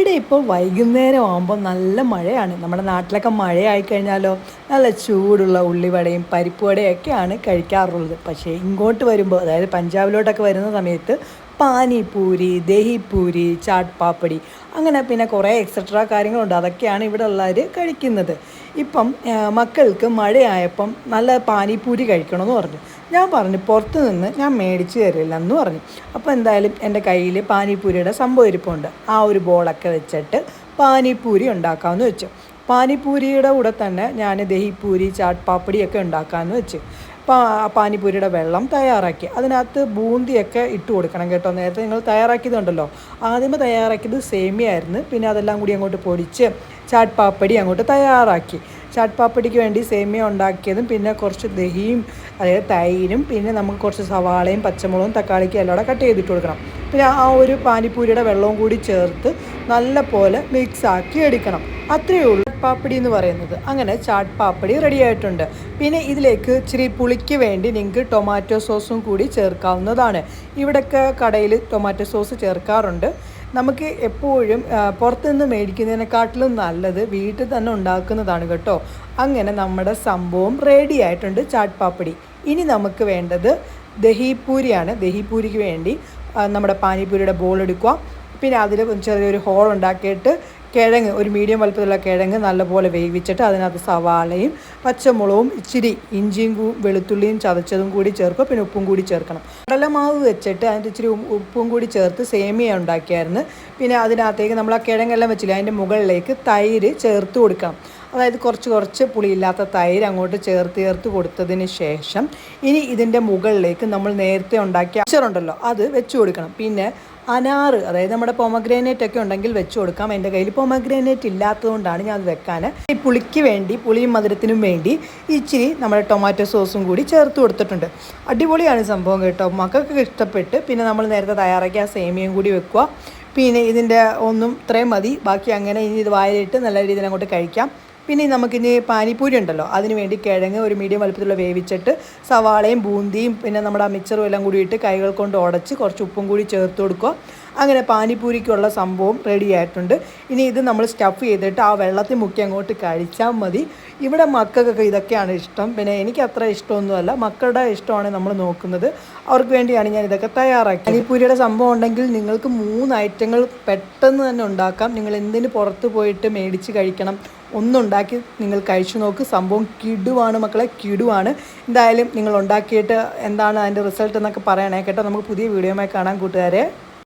ഇവിടെ ഇപ്പോൾ വൈകുന്നേരം ആകുമ്പോൾ നല്ല മഴയാണ്. നമ്മുടെ നാട്ടിലൊക്കെ മഴയായി കഴിഞ്ഞാലോ നല്ല ചൂടുള്ള ഉള്ളിവടയും പരിപ്പുവടയും ഒക്കെയാണ് കഴിക്കാറുള്ളത്. പക്ഷേ ഇങ്ങോട്ട് വരുമ്പോൾ അതായത് പഞ്ചാബിലോട്ടൊക്കെ വരുന്ന സമയത്ത് പാനിപൂരി ദഹിപൂരി ചാട്ട് പാപ്പടി അങ്ങനെ പിന്നെ കുറേ എക്സെട്രാ കാര്യങ്ങളുണ്ട്. അതൊക്കെയാണ് ഇവിടെ ഉള്ളവർ കഴിക്കുന്നത്. ഇപ്പം മക്കൾക്ക് മഴയായപ്പം നല്ല പാനിപൂരി കഴിക്കണമെന്ന് പറഞ്ഞു. ഞാൻ പറഞ്ഞു പുറത്ത് നിന്ന് ഞാൻ മേടിച്ച് തരില്ല എന്ന് പറഞ്ഞു. അപ്പോൾ എന്തായാലും എന്റെ കയ്യിൽ പാനിപൂരിയുടെ സംഭവം ഇരിപ്പുണ്ട്. ആ ഒരു ബോളൊക്കെ വെച്ചിട്ട് പാനിപൂരി ഉണ്ടാക്കാമെന്ന് വെച്ചു. പാനിപൂരിയുടെ കൂടെ തന്നെ ഞാൻ ദഹിപൂരി ചാട്ട് പാപ്പടിയൊക്കെ ഉണ്ടാക്കാമെന്ന് വെച്ചു. പാനിപൂരിയുടെ വെള്ളം തയ്യാറാക്കി. അതിനകത്ത് ബൂന്തിയൊക്കെ ഇട്ട് കൊടുക്കണം കേട്ടോ. നേരത്തെ നിങ്ങൾ തയ്യാറാക്കിയതുണ്ടല്ലോ. ആദ്യമേ തയ്യാറാക്കിയത് സേമിയായിരുന്നു. പിന്നെ അതെല്ലാം കൂടി അങ്ങോട്ട് പൊടിച്ച് ചാട്ട് പാപ്പടി അങ്ങോട്ട് തയ്യാറാക്കി. ചാട്ട് പാപ്പടിക്ക് വേണ്ടി സേമിയ ഉണ്ടാക്കിയതും പിന്നെ കുറച്ച് ദഹിയും അതായത് തൈരും പിന്നെ നമുക്ക് കുറച്ച് സവാളയും പച്ചമുളകും തക്കാളിക്കും എല്ലാം കൂടെ കട്ട് ചെയ്തിട്ട് കൊടുക്കണം. പിന്നെ ആ ഒരു പാനിപ്പൂരിയുടെ വെള്ളവും കൂടി ചേർത്ത് നല്ല പോലെ മിക്സാക്കി എടുക്കണം. അത്രയേ ഉള്ളൂ. പാപ്പടി എന്ന് പറയുന്നത്. അങ്ങനെ ചാട്ട് പാപ്പടി റെഡി ആയിട്ടുണ്ട്. പിന്നെ ഇതിലേക്ക് ഇച്ചിരി പുളിക്ക് വേണ്ടി നിങ്ങൾക്ക് ടൊമാറ്റോ സോസും കൂടി ചേർക്കാവുന്നതാണ്. ഇവിടെയൊക്കെ കടയിൽ ടൊമാറ്റോ സോസ് ചേർക്കാറുണ്ട്. നമുക്ക് എപ്പോഴും പുറത്തുനിന്ന് മേടിക്കുന്നതിനെക്കാട്ടിലും നല്ലത് വീട്ടിൽ തന്നെ ഉണ്ടാക്കുന്നതാണ് കേട്ടോ. അങ്ങനെ നമ്മുടെ സംഭവം റെഡി ആയിട്ടുണ്ട് ചാട്ട് പാപ്പടി ഇനി നമുക്ക് വേണ്ടത് ദഹിപൂരിയാണ്. ദഹിപൂരിക്ക് വേണ്ടി നമ്മുടെ പാനിപ്പൂരിയുടെ ബോൾ എടുക്കുക. പിന്നെ അതിൽ ചെറിയൊരു ഹോൾ ഉണ്ടാക്കിയിട്ട് കിഴങ്ങ് ഒരു മീഡിയം വലുപ്പത്തിലുള്ള കിഴങ്ങ് നല്ലപോലെ വേവിച്ചിട്ട് അതിനകത്ത് സവാളയും പച്ചമുളകും ഇച്ചിരി ഇഞ്ചിയും വെളുത്തുള്ളിയും ചതച്ചതും കൂടി ചേർക്കുക. പിന്നെ ഉപ്പും കൂടി ചേർക്കണം. കടലമാവ് വെച്ചിട്ട് അതിന്റെ ഇച്ചിരി ഉപ്പും കൂടി ചേർത്ത് സേമിയ ഉണ്ടാക്കിയായിരുന്നു. പിന്നെ അതിനകത്തേക്ക് നമ്മൾ ആ കിഴങ്ങെല്ലാം വെച്ചില്ല അതിന്റെ മുകളിലേക്ക് തൈര് ചേർത്ത് കൊടുക്കണം. അതായത് കുറച്ച് കുറച്ച് പുളിയില്ലാത്ത തൈര് അങ്ങോട്ട് ചേർത്ത് ചേർത്ത് കൊടുത്തതിന് ശേഷം ഇനി ഇതിന്റെ മുകളിലേക്ക് നമ്മൾ നേരത്തെ ഉണ്ടാക്കിയ അച്ചറുണ്ടല്ലോ അത് വെച്ച് കൊടുക്കണം. പിന്നെ അനാറ് അതായത് നമ്മുടെ പൊമഗ്രാനേറ്റ് ഒക്കെ ഉണ്ടെങ്കിൽ വെച്ച് കൊടുക്കാം. എന്റെ കയ്യിൽ പൊമഗ്രാനേറ്റ് ഇല്ലാത്തതുകൊണ്ടാണ് ഞാൻ അത് വെക്കാൻ. ഈ പുളിക്ക് വേണ്ടി പുളിയും മധുരത്തിനും വേണ്ടി ഇച്ചിരി നമ്മുടെ ടൊമാറ്റോ സോസും കൂടി ചേർത്ത് കൊടുത്തിട്ടുണ്ട്. അടിപൊളിയാണ് സംഭവം കേട്ടോ. മക്കൾക്ക് ഇഷ്ടപ്പെട്ട് പിന്നെ നമ്മൾ നേരത്തെ തയ്യാറാക്കിയ ആ സേമിയയും കൂടി വെക്കുക. പിന്നെ ഇതിന്റെ ഒന്നും ഇത്രയും മതി. ബാക്കി അങ്ങനെ ഇനി ഇത് വായിലിട്ട് നല്ല രീതിയിൽ അങ്ങോട്ട് കഴിക്കാം. പിന്നെ നമുക്കിനി പാനിപ്പൂരി ഉണ്ടല്ലോ. അതിന് വേണ്ടി കിഴങ്ങ് ഒരു മീഡിയം വലുപ്പത്തിലുള്ള വേവിച്ചിട്ട് സവാളയും ബൂന്തിയും പിന്നെ നമ്മുടെ ആ മിക്സറും എല്ലാം കൂടി ഇട്ട് കൈകൾ കൊണ്ട് ഉടച്ച് കുറച്ച് ഉപ്പും കൂടി ചേർത്ത് കൊടുക്കുക. അങ്ങനെ പാനിപൂരിക്കുള്ള സംഭവം റെഡി ആയിട്ടുണ്ട്. ഇനി ഇത് നമ്മൾ സ്റ്റഫ് ചെയ്തിട്ട് ആ വെള്ളത്തിൽ മുക്കി അങ്ങോട്ട് കഴിച്ചാൽ മതി. ഇവിടെ മക്കൾക്കൊക്കെ ഇതൊക്കെയാണ് ഇഷ്ടം. പിന്നെ എനിക്ക് അത്ര ഇഷ്ടമൊന്നുമല്ല. മക്കളുടെ ഇഷ്ടമാണ് നമ്മൾ നോക്കുന്നത്. അവർക്ക് വേണ്ടിയാണ് ഞാൻ ഇതൊക്കെ തയ്യാറാക്കി പാനിപൂരിയുടെ സംഭവം ഉണ്ടെങ്കിൽ നിങ്ങൾക്ക് മൂന്ന് ഐറ്റങ്ങൾ പെട്ടെന്ന് തന്നെ ഉണ്ടാക്കാം. നിങ്ങൾ എന്തിന് പുറത്ത് പോയിട്ട് മേടിച്ച് കഴിക്കണം ഒന്നുണ്ടാക്കി നിങ്ങൾ കഴിച്ചു നോക്ക്. സംഭവം കിടുവാണ് മക്കളെ കിടുവാണ്. എന്തായാലും നിങ്ങൾ ഉണ്ടാക്കിയിട്ട് എന്താണ് അതിന്റെ റിസൾട്ട് എന്നൊക്കെ പറയണേ കേട്ടോ. നമുക്ക് പുതിയ വീഡിയോമായി കാണാൻ കൂട്ടുകാരെ.